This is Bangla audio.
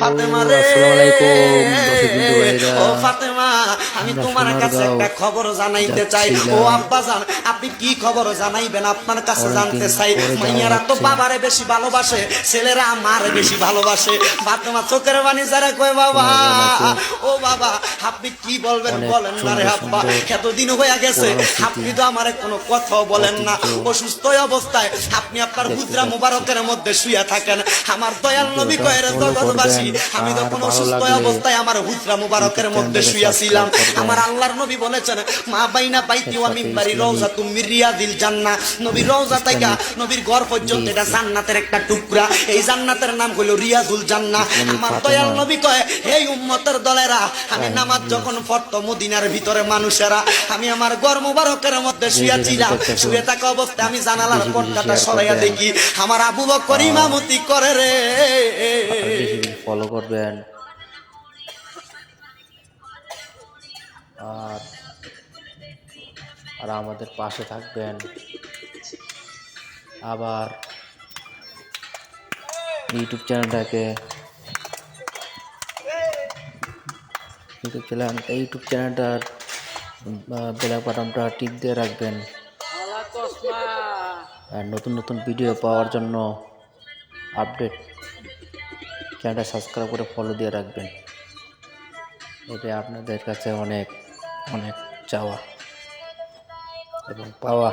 ফাতেমা রে। ও ফাতেমা আমি তোমার কাছে একটা খবর জানাইতে চাই। ও আব্বা জান আপনি কি খবর জানাইবেন? আপনার কাছে জানতে চাই। মাইয়ারা তো বাবারে বেশি ভালোবাসে ছেলেরা বেশি ভালোবাসে। ফাতেমা চোখের বাণী যারা কয় বাবা। ও বাবা আপনি কি বলবেন? বলেন না রে আব্বা। এতদিন হয়ে গেছে আপনি তো আমার কোনো কথাও বলেন না। অসুস্থ অবস্থায় আপনি আপনার হুজরা মুবারকের মধ্যে শুয়ে থাকেন। আমার দয়াল নবী কয়ের জগৎবাসী। আমি তখন অসুস্থ অবস্থায় আমার হুজরা মুবারকের মধ্যে শুয়েছিলাম আমার আল্লাহর নবী বলেছেন মা বাইনা বাইতি ওয়া মিম্বারি রওজা তুমির রিয়াদিল জান্নাহ। নবীর রওজা থেকে নবীর ঘর পর্যন্ত এটা জান্নাতের একটা টুকরা। এই জান্নাতের নাম হলো রিয়াজুল জান্নাহ। আমার দয়াল নবী কয় উম্মতের দলেরা আমি নামাজ যখন পড়তো মদিনার ভিতরে মানুষেরা আমি আমার ঘর মুবারকের মধ্যে শুয়েছিলাম শুয়ে থাকা অবস্থায় আমি জানালার পর্দাটা সরাইয়া দেখি আমার আবু বকর ইমামতি করে রে। ফলো করবেন। আর আর আমাদের পাশে থাকবেন। আবার ইউটিউব চ্যানেলটাকে ইউটিউব চ্যানেল ইউটিউব চ্যানেলটার বেলা বাটনটা টিপ দিয়ে রাখবেন। আর নতুন নতুন ভিডিও পাওয়ার জন্য আপডেট চ্যানেলটা সাবস্ক্রাইব করে ফলো দিয়ে রাখবেন। এটা আপনাদের কাছে অনেক অনেক চাওয়া এবং পাওয়া।